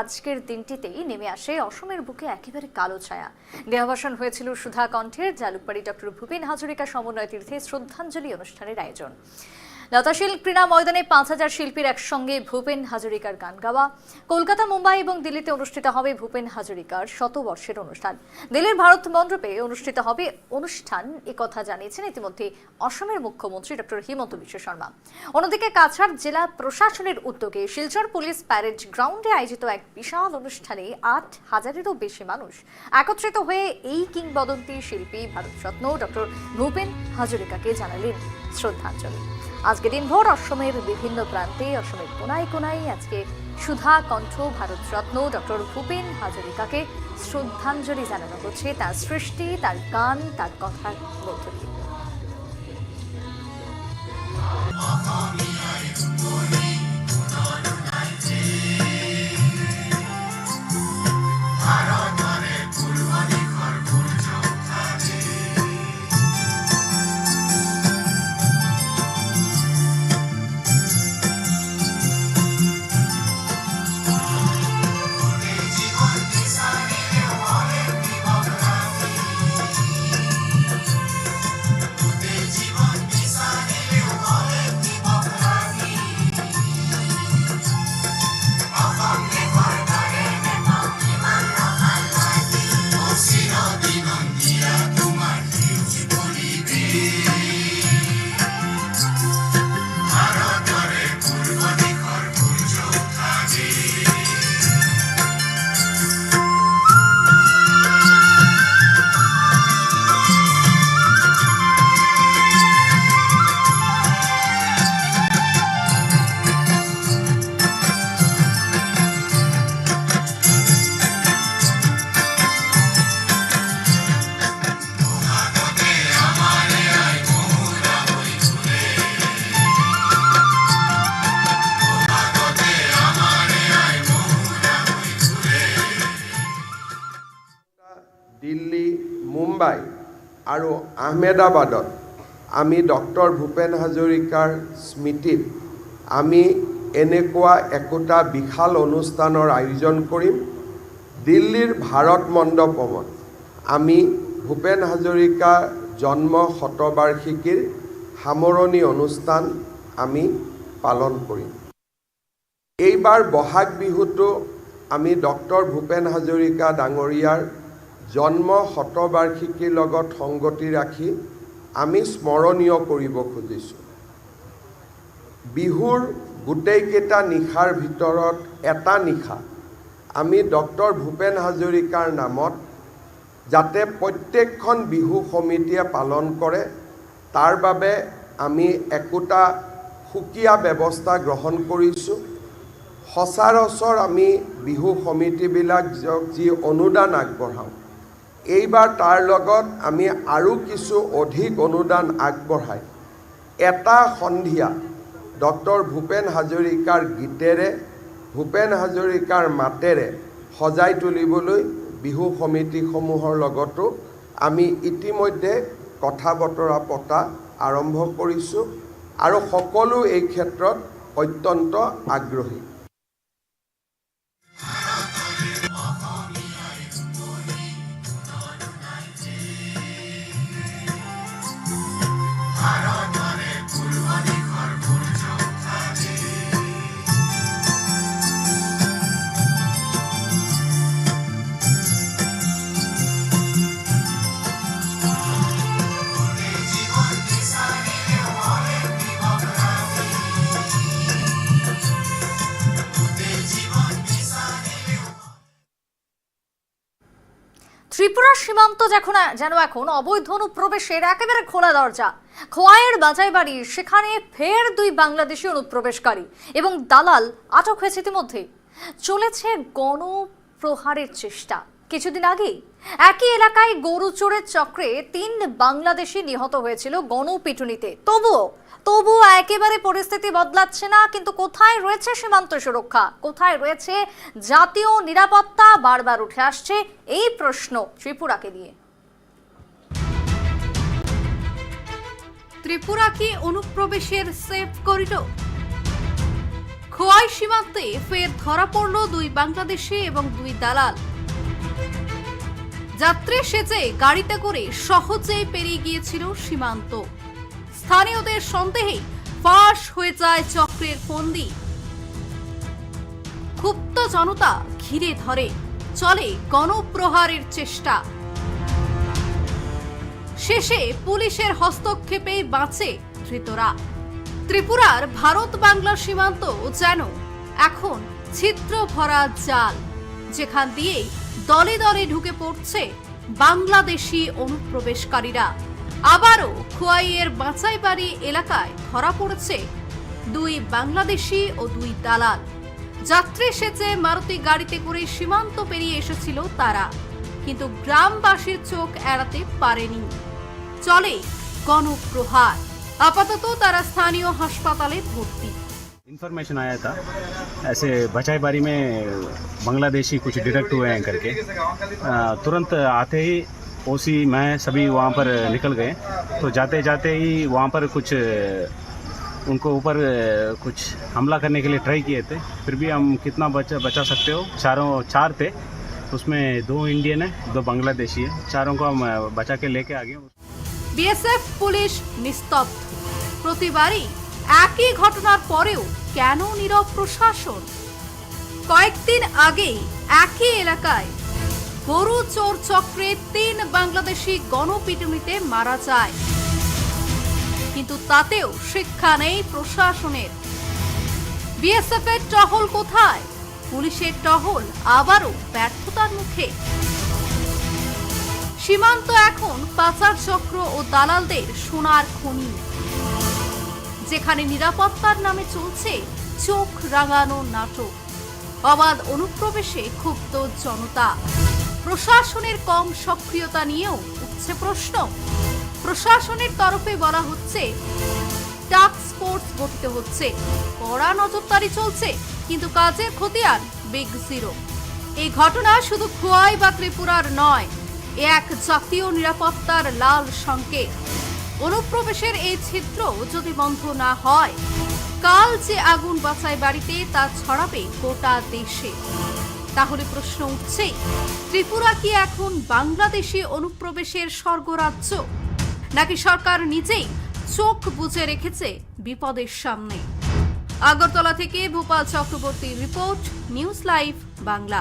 আজকের দিনটিতেই নেমে আসে অসমের বুকে একেবারে কালো ছায়া। দেহাবসান হয়েছিল সুধা কণ্ঠের জালুকবাড়ি ডক্টর ভূপেন হাজরিকা সমন্বয় তীর্থে শ্রদ্ধাঞ্জলি অনুষ্ঠানের আয়োজন। লতাশিল ক্রীড়া ময়দানে পাঁচ হাজার শিল্পীর একসঙ্গে ভূপেন হাজরিকার গান গাওয়া। কলকাতা, মুম্বাই এবং দিল্লিতে অনুষ্ঠিত হবে ভূপেন হাজরিকার শতবর্ষের অনুষ্ঠান। দিল্লির ভারত মণ্ডপে অনুষ্ঠিত হবে অনুষ্ঠান। কথা জানিয়েছেন ইতিমধ্যে অসমের মুখ্যমন্ত্রী ডক্টর হিমন্ত বিশ্ব শর্মা। অন্যদিকে কাছাড় জেলা প্রশাসনের উদ্যোগে শিলচর পুলিশ প্যারেড গ্রাউন্ডে আয়োজিত এক বিশাল অনুষ্ঠানে আট হাজারেরও বেশি মানুষ একত্রিত হয়ে এই কিংবদন্তি শিল্পী ভারতরত্ন ডক্টর ভূপেন হাজরিকাকে জানালেন শ্রদ্ধাঞ্জলি। আজকে দিনভর অসমের বিভিন্ন প্রান্তে, অসমের কোনায় কোনায় আজকে সুধা কণ্ঠ ভারতরত্ন ডক্টর ভূপেন হাজারিকাকে শ্রদ্ধাঞ্জলি জানানো হচ্ছে। তার সৃষ্টি, তার গান, তার কথার মধ্য দিয়ে। দিল্লী মুম্বাই আৰু আহমেদাবাদত আমি ডক্টৰ ভূপেন হাজৰিকাৰ স্মৃতিত আমি এনেকুৱা একোটা বিশাল অনুষ্ঠানৰ আয়োজন কৰিম। দিল্লীৰ ভাৰত মণ্ডপমত আমি ভূপেন হাজৰিকা জন্ম শতবাৰ্ষিকীৰ সামৰণি অনুষ্ঠান আমি পালন কৰিম। এইবাৰ বহাগ বিহুটো আমি ডক্টৰ ভূপেন হাজৰিকা ডাঙৰীয়াৰ জন্ম শতবাৰ্ষিকীৰ লগত সংগতি ৰাখি আমি স্মৰণীয় কৰিব খুজিছোঁ। বিহুৰ গোটেইকেইটা নিশাৰ ভিতৰত এটা নিশা আমি ডক্টৰ ভূপেন হাজৰিকাৰ নামত যাতে প্ৰত্যেকখন বিহু সমিতিয়ে পালন কৰে তাৰ বাবে আমি একোটা সুকীয়া ব্যৱস্থা গ্ৰহণ কৰিছোঁ। সচৰাচৰ আমি বিহু সমিতিবিলাক য- অনুদান আগবঢ়াওঁ এইবাৰ তাৰ লগত আমি আৰু কিছু অধিক অনুদান আগবঢ়াই। এটা সন্ধিয়া ডক্টৰ ভূপেন হাজৰিকাৰ গীতেৰে ভূপেন হাজৰিকাৰ মাতেৰে সজাই তুলিবলৈ বিহু সমিতিসমূহৰ লগতো আমি ইতিমধ্যে কথা বতৰা পতা আৰম্ভ কৰিছোঁ আৰু সকলো এই ক্ষেত্ৰত অত্যন্ত আগ্ৰহী। ত্রিপুরা সীমান্ত যখন যেন এখন অবৈধ অনুপ্রবেশের একেবারে খোলা দরজা। খোয়াইয়ের বাজাই বাড়ি, সেখানে ফের দুই বাংলাদেশি অনুপ্রবেশকারী এবং দালাল আটক হয়েছে ইতিমধ্যে। চলেছে গণপ্রহারের চেষ্টা। কিছুদিন আগেই একই এলাকায় গরু চোরের চক্রে তিন বাংলাদেশি নিহত হয়েছিল গণপিটুনিতে। তবুও তবুও একেবারে পরিস্থিতি বদলাচ্ছে না, কিন্তু কোথায় রয়েছে সীমান্ত সুরক্ষা? কোথায় রয়েছে জাতীয় নিরাপত্তা? বারবার উঠে আসছে এই প্রশ্ন ত্রিপুরাকে নিয়ে ত্রিপুরা কি অনুপ্রবেশের সেফ করিডোর খোয়াই সীমান্তে ফের ধরা পড়ল দুই বাংলাদেশি এবং দুই দালাল। যাত্রী সেজে গাড়িতে করে সহজেই পেরিয়ে গিয়েছিল সীমান্ত। স্থানীয়দের সন্দেহে ফাঁস হয়ে যায় চক্রের ফন্দি। ক্ষুব্ধ জনতা ঘিরে ধরে, চলে গণপ্রহারের চেষ্টা। শেষে পুলিশের হস্তক্ষেপে বাঁচে ধৃতরা। ত্রিপুরার ভারত বাংলা সীমান্ত যেন এখন ছিদ্র ভরা জাল, যেখান দিয়ে দলে দলে ঢুকে পড়ছে বাংলাদেশি অনুপ্রবেশকারীরা। আবারও খোয়াইয়ের বাঁচাইবাড়ি এলাকায় ধরা পড়েছে দুই বাংলাদেশি ও দুই দালাল যাত্রী সেচে মারুতি গাড়িতে করে সীমান্ত পেরিয়ে এসেছিল তারা কিন্তু গ্রামবাসীর চোখ এড়াতে পারেনি চলে গণপ্রহার আপাতত তারা স্থানীয় হাসপাতালে ভর্তি इन्फॉर्मेशन आया था ऐसे बचाई बारी में बांग्लादेशी कुछ डिटेक्ट हुए हैं करके अ, तुरंत आते ही ओसी मैं सभी वहाँ पर निकल गए तो जाते जाते ही वहाँ पर कुछ अ, उनको ऊपर अ, कुछ हमला करने के लिए ट्राई किए थे फिर भी हम कितना बचा बचा सकते हो चारों चार थे उसमें दो इंडियन है दो बांग्लादेशी है चारों को हम अ, बचा के लेके आ गए বিএসএফ পুলিশ নিস্তব্ধ প্রতিবারই একই ঘটনার পরেও কেন নীরব প্রশাসন কয়েকদিন আগেই একই এলাকায় গরু চোর চক্রে তিন বাংলাদেশি গণপিটুনিতে মারা যায়। কিন্তু তাতেও শিক্ষা নেই প্রশাসনের। বিএসএফ এর টহল কোথায়? পুলিশের টহল আবারও ব্যর্থতার মুখে। সীমান্ত এখন পাচার চক্র ও দালালদের সোনার খনি। যেখানে নিরাপত্তার নামে চলছে চোখ রাঙানো নাটক। অবাধ অনুপ্রবেশে ক্ষুব্ধ জনতা। প্রশাসনের কম সক্রিয়তা নিয়েও উঠছে প্রশ্ন। প্রশাসনের তরফে বলা হচ্ছে টাস্ক ফোর্স গঠিত হচ্ছে। কড়া নজরদারি চলছে, কিন্তু কাজের খতিয়ান বিগ জিরো এই ঘটনা শুধু খোয়াই বা ত্রিপুরার নয়, এ এক জাতীয় নিরাপত্তার লাল সংকেত। অনুপ্রবেশের এই ছিদ্র যদি বন্ধ না হয়, কাল যে আগুন বাঁচাই বাড়িতে তা ছড়াবে গোটা দেশে। তাহলে প্রশ্ন উঠছে, ত্রিপুরা কি এখন বাংলাদেশি অনুপ্রবেশের স্বর্গরাজ্য? নাকি সরকার নিজেই চোখ বুঝে রেখেছে বিপদের সামনে? আগরতলা থেকে Bhopal Chakraborty report, news live Bangla.